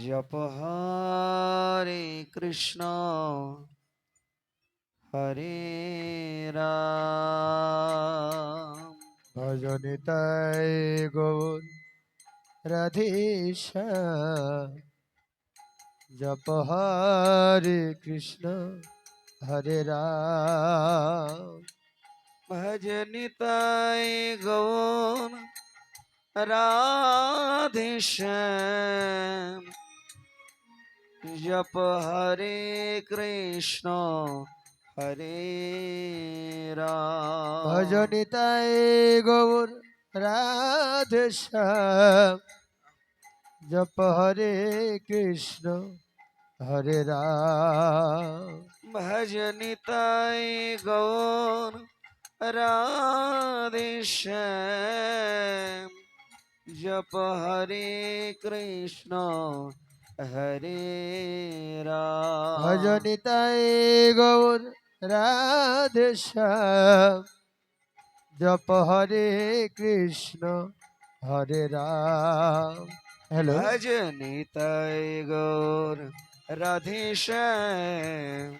জপ হরে কৃষ্ণ হরে রাম ভজনে গৌর রাধেশা জপ হরে কৃষ্ণ হরে রাম भजनि ताय गौर राधेश्याम जप हरे कृष्ण हरे राम भजनि ताय गौर राधेश्याम जप हरे कृष्ण हरे राम भजनि ताय गौर রাধে শ্যাম জপ হরে কৃষ্ণ হরে রাম ভজনে তাই গৌর রাধেশা জপ হরে কৃষ্ণ হরে রাম হ্যালো ভজনিতাই গৌর রাধে শ্যাম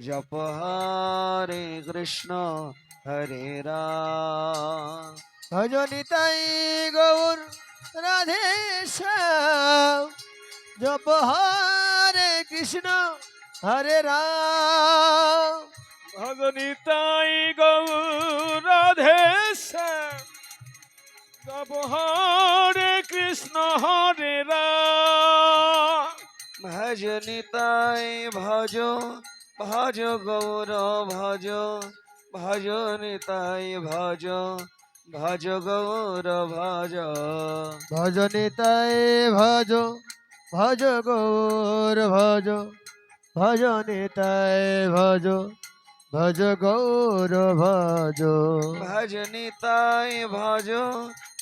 জপ হরে কৃষ্ণ হরে রাম। ভজনে তাই গৌর রাধেশা জপ হরে কৃষ্ণ হরে রাম। ভগনিতাই গৌর রাধে গব হরে কৃষ্ণ হরে রাম। ভজনিতাই ভজ ভজ গৌর ভজ। ভজনিতাই ভজ ভজ গৌর ভজ। ভজনে তাই ভজ ভজ গৌর ভজ ভজনে তাই ভজ ভজ গৌর ভজ। ভজনিতাই ভজ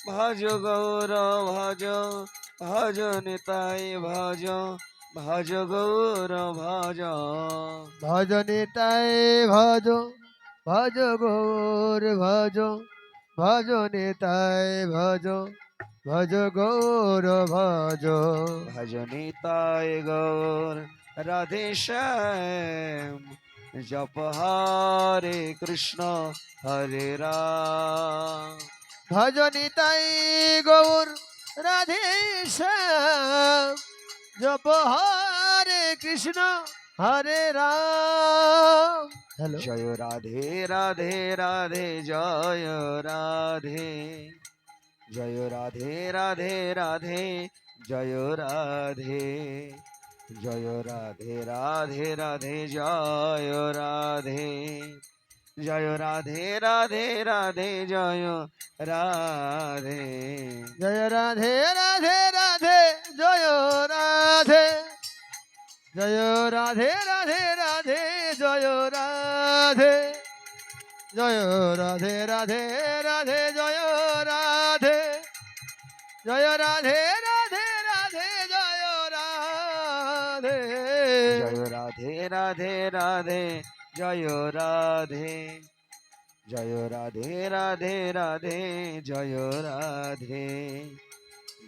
ভজ গৌর ভজ ভজনিতাই ভজ ভজ গৌর ভজ। ভজনে তাই ভজ ভজ গৌর ভজ ভজনে তাই ভজ ভজ গৌর ভজ। ভজনিতাই গৌর রাধে শ্যাম জপ হরে কৃষ্ণ হরে রাম। ভজনে তাই গৌর রাধে শ্যাম জপ হরে কৃষ্ণ হরে রাম। हेलो जय राधे राधे राधे जय राधे जय राधे राधे राधे जय राधे जय राधे राधे राधे जय राधे जय राधे राधे राधे जय राधे जय राधे राधे राधे जय राधे জয় রাধে রাধে রাধে জয় রাধে জয় রাধে রাধে রাধে জয় রাধে জয় রাধে রাধে রাধে জয় রাধে জয় রাধে রাধে রাধে জয় রাধে জয় রাধে রাধে রাধে জয় রাধে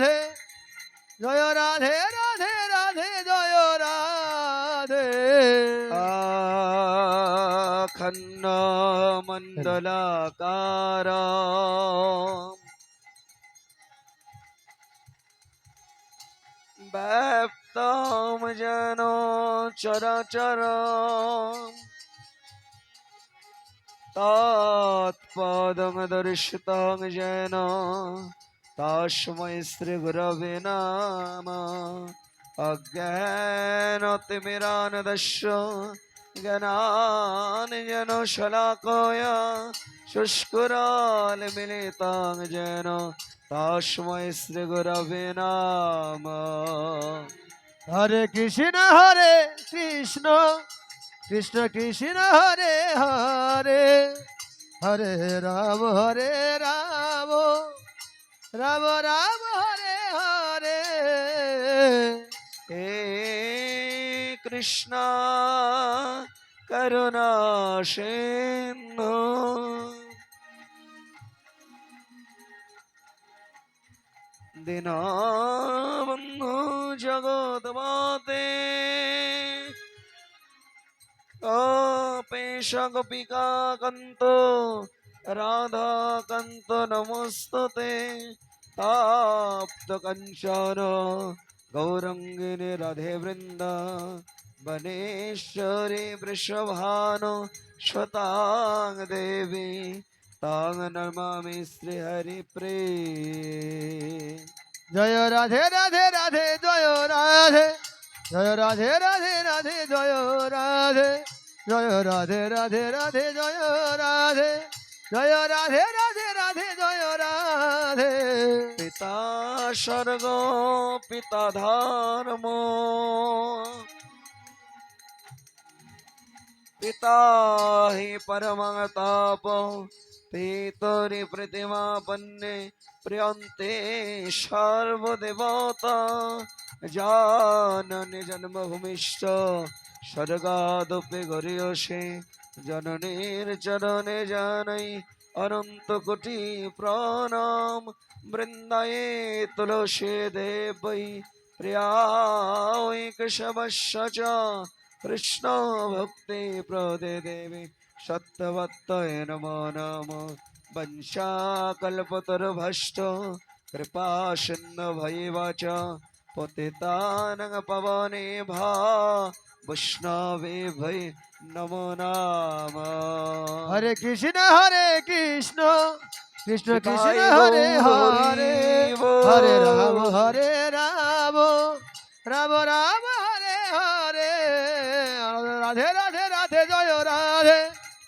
রাধে, জয় রাধে রাধে রাধে, জয় রাধে। আখন্ন মণ্ডলাকার। ব্যাপ্তম যেন চরাচর। তৎপদং দর্শিতং যেন তস্मै শ্রী গুরবে নাম। অজ্ঞানতিমিরানদস্য জ্ঞানাঞ্জন শলাকয়, শুষ্কুরাল মিলিতাং যেন তস্मै শ্রী গুরবে নাম। হরে কৃষ্ণ হরে কৃষ্ণ কৃষ্ণ কৃষ্ণ, হরে হরে হরে রাম হরে রাম। রাম রাম হরে হরে। হে কৃষ্ণ করুণা সিন্ধু। দীনবন্ধু জগৎমাতে গোপেশ গোপিকা কন্ত রাধা কন্ত নমস্ততে তাপ্ত কঞ্চন গৌরঙ্গিনী রাধে বৃন্দ বনেশ্বরী বৃষভানো শতাং দেবী তাং নমামি শ্রী হরি প্রে জয় রাধে রাধে রাধে জয় রাধে জয় রাধে রাধে রাধে জয় রাধে জয় রাধে রাধে রাধে জয় রাধে জয় রাধে রাধে রাধে জয় রাধে। পিতা স্বর্গ পিতা ধর্ম। পিতা হি পরমতাপ পিতরি প্রতিমা পন্নে প্রিয়ন্তে সর্বদেবতা জাননে জন্মভূমিষ্ঠ স্বর্গাদপে গরিয়সে জননীর চরণে জানাই অনন্ত কোটি প্রণাম বৃন্দায়ে তুলসী দেবৈ কেশবস্য কৃষ্ণ ভক্তি প্রদে দেবী সত্যবত্তয় নমো নমো বংশাকল্পতরুভষ্ট কৃপা সিন্ধু ভৈব চ পতিতানং পবনে ভা বৈষ্ণবে ভৈ নমো নাম হরে কৃষ্ণ হরে কৃষ্ণ কৃষ্ণ কৃষ্ণ হরে হরে হরে